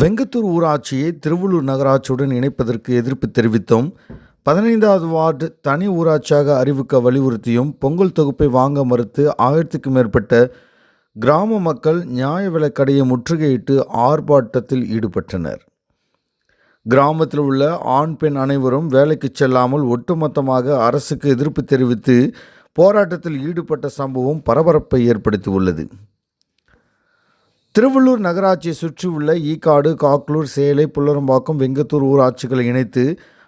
வெங்கத்தூர் ஊராட்சியை திருவள்ளூர் நகராட்சியுடன் இணைப்பதற்கு எதிர்ப்பு தெரிவித்தும் பதினைந்தாவது வார்டு தனி ஊராட்சியாக அறிவிக்க வலியுறுத்தியும் பொங்கல் தொகுப்பை வாங்க மறுத்து ஆயிரத்துக்கும் மேற்பட்ட கிராம மக்கள் நியாய விலைக்கடையை முற்றுகையிட்டு ஆர்ப்பாட்டத்தில் ஈடுபட்டனர். கிராமத்தில் உள்ள ஆண் பெண் அனைவரும் வேலைக்கு செல்லாமல் ஒட்டுமொத்தமாக அரசுக்கு எதிர்ப்பு தெரிவித்து போராட்டத்தில் ஈடுபட்ட சம்பவம் பரபரப்பை ஏற்படுத்தியுள்ளது. திருவள்ளூர் நகராட்சியை சுற்றியுள்ள ஈக்காடு காக்லூர் சேலை புல்லரம்பாக்கம் வெங்கத்தூர் ஊராட்சிகளை இணைத்து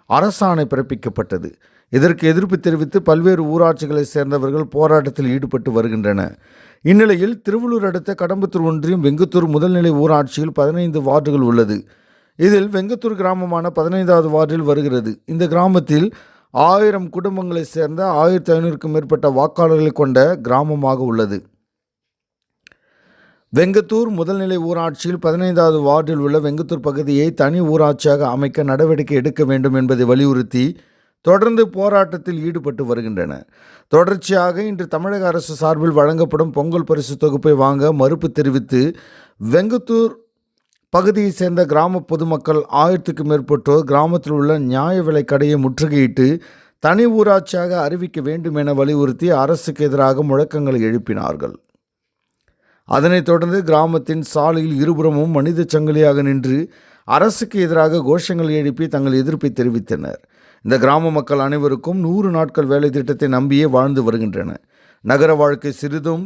அரசாணை பிறப்பிக்கப்பட்டது. இதற்கு எதிர்ப்பு தெரிவித்து பல்வேறு ஊராட்சிகளைச் சேர்ந்தவர்கள் போராட்டத்தில் ஈடுபட்டு வருகின்றன இந்நிலையில் திருவள்ளூர் அடுத்த கடம்பத்தூர் ஒன்றியம் வெங்கத்தூர் முதல்நிலை ஊராட்சியில் பதினைந்து வார்டுகள் உள்ளது. இதில் வெங்கத்தூர் கிராமமான பதினைந்தாவது வார்டில் வருகிறது. இந்த கிராமத்தில் ஆயிரம் குடும்பங்களைச் சேர்ந்த ஆயிரத்தி ஐநூறுக்கும் மேற்பட்ட வாக்காளர்களை கொண்ட கிராமமாக உள்ளது. வெங்கத்தூர் முதல்நிலை ஊராட்சியில் பதினைந்தாவது வார்டில் உள்ள வெங்கத்தூர் பகுதியை தனி ஊராட்சியாக அமைக்க நடவடிக்கை எடுக்க வேண்டும் என்பதை வலியுறுத்தி தொடர்ந்து போராட்டத்தில் ஈடுபட்டு வருகின்றன. தொடர்ச்சியாக இன்று தமிழக அரசு சார்பில் வழங்கப்படும் பொங்கல் பரிசு தொகுப்பை வாங்க மறுப்பு தெரிவித்து வெங்கத்தூர் பகுதியைச் சேர்ந்த கிராம பொதுமக்கள் ஆயிரத்துக்கும் மேற்பட்டோர் கிராமத்தில் உள்ள நியாய விலை கடையை முற்றுகையிட்டு தனி ஊராட்சியாக அறிவிக்க வேண்டும் என வலியுறுத்தி அரசுக்கு எதிராக முழக்கங்களை எழுப்பினார்கள். அதனைத் தொடர்ந்து கிராமத்தின் சாலையில் இருபுறமும் மனித சங்கிலியாக நின்று அரசுக்கு எதிராக கோஷங்கள் எழுப்பி தங்கள் எதிர்ப்பை தெரிவித்தனர். இந்த கிராம மக்கள் அனைவருக்கும் நூறு நாட்கள் வேலை திட்டத்தை நம்பியே வாழ்ந்து வருகின்றன. நகர வாழ்க்கை சிறிதும்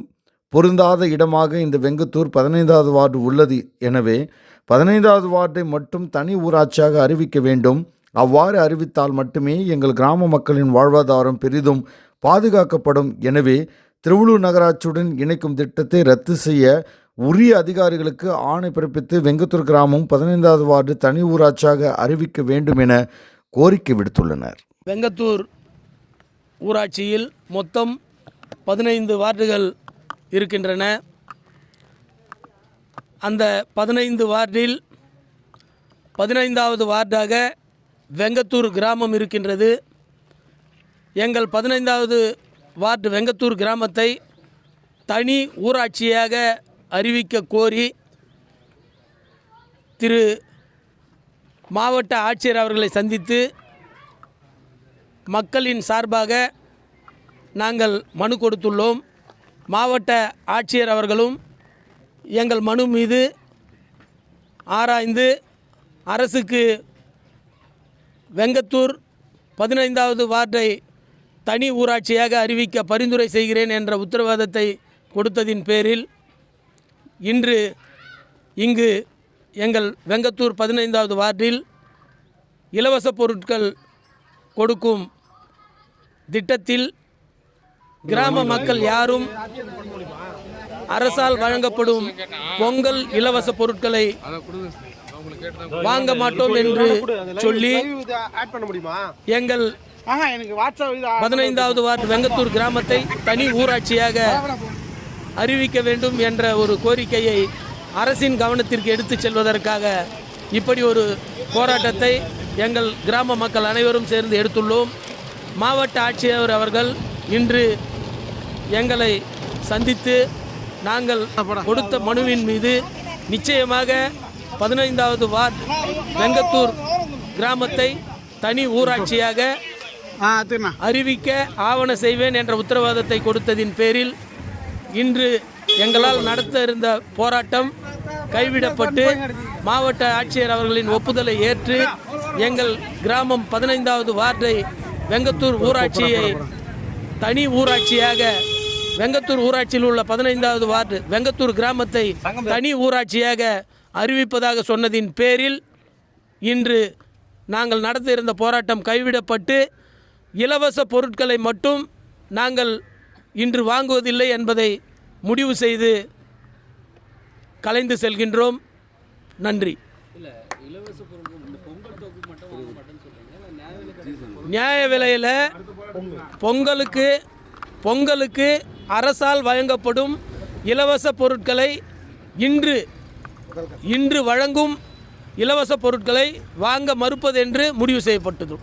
பொருந்தாத இடமாக இந்த வெங்கத்தூர் பதினைந்தாவது வார்டு உள்ளது. எனவே பதினைந்தாவது வார்டை மட்டும் தனி ஊராட்சியாக அறிவிக்க வேண்டும். அவ்வாறு அறிவித்தால் மட்டுமே எங்கள் கிராம மக்களின் வாழ்வாதாரம் பெரிதும் பாதுகாக்கப்படும். எனவே திருவள்ளூர் நகராட்சியுடன் இணைக்கும் திட்டத்தை ரத்து செய்ய உரிய அதிகாரிகளுக்கு ஆணை பிறப்பித்து வெங்கத்தூர் கிராமம் பதினைந்தாவது வார்டு தனி ஊராட்சியாக அறிவிக்க வேண்டும் என கோரிக்கை விடுத்துள்ளனர். வெங்கத்தூர் ஊராட்சியில் மொத்தம் பதினைந்து வார்டுகள் இருக்கின்றன. அந்த பதினைந்து வார்டில் பதினைந்தாவது வார்டாக வெங்கத்தூர் கிராமம் இருக்கின்றது. எங்கள் பதினைந்தாவது வார்டு வெங்கத்தூர் கிராமத்தை தனி ஊராட்சியாக அறிவிக்க கோரி திரு மாவட்ட ஆட்சியர் அவர்களை சந்தித்து மக்களின் சார்பாக நாங்கள் மனு கொடுத்துள்ளோம். மாவட்ட ஆட்சியர் அவர்களும் எங்கள் மனு மீது ஆராய்ந்து அரசுக்கு வெங்கத்தூர் பதினைந்தாவது வார்டை தனி ஊராட்சியாக அறிவிக்க பரிந்துரை செய்கிறேன் என்ற உத்தரவாதத்தை கொடுத்ததின் பேரில் இன்று இங்கு எங்கள் வெங்கத்தூர் பதினைந்தாவது வார்டில் இலவச பொருட்கள் கொடுக்கும் திட்டத்தில் கிராம மக்கள் யாரும் அரசால் வழங்கப்படும் பொங்கல் இலவச பொருட்களை வாங்க மாட்டோம் என்று சொல்லி எங்கள் பதினைந்தாவது வார்டு வெங்கத்தூர் கிராமத்தை தனி ஊராட்சியாக அறிவிக்க வேண்டும் என்ற ஒரு கோரிக்கையை அரசின் கவனத்திற்கு எடுத்துச் செல்வதற்காக இப்படி ஒரு போராட்டத்தை எங்கள் கிராம மக்கள் அனைவரும் சேர்ந்து எடுத்துள்ளோம். மாவட்ட ஆட்சியர் அவர்கள் இன்று எங்களை சந்தித்து நாங்கள் கொடுத்த மனுவின் மீது நிச்சயமாக பதினைந்தாவது வார்டு வெங்கத்தூர் கிராமத்தை தனி ஊராட்சியாக அறிவிக்க ஆவண செய்வேன் என்ற உத்தரவாதத்தை கொடுத்ததின் பேரில் இன்று எங்களால் நடத்த இருந்த போராட்டம் கைவிடப்பட்டு மாவட்ட ஆட்சியர் அவர்களின் ஒப்புதலை ஏற்று எங்கள் கிராமம் பதினைந்தாவது வார்டை வெங்கத்தூர் ஊராட்சியை தனி ஊராட்சியாக வெங்கத்தூர் ஊராட்சியில் உள்ள பதினைந்தாவது வார்டு வெங்கத்தூர் கிராமத்தை தனி ஊராட்சியாக அறிவிப்பதாக சொன்னதின் பேரில் இன்று நாங்கள் நடத்த இருந்த போராட்டம் கைவிடப்பட்டு இலவச பொருட்களை மட்டும் நாங்கள் இன்று வாங்குவதில்லை என்பதை முடிவு செய்து கலைந்து செல்கின்றோம். நன்றி. நியாய விலையில் பொங்கலுக்கு பொங்கலுக்கு அரசால் வழங்கப்படும் இலவச பொருட்களை இன்று இன்று வழங்கும் இலவச பொருட்களை வாங்க மறுப்பதென்று முடிவு செய்யப்பட்டது.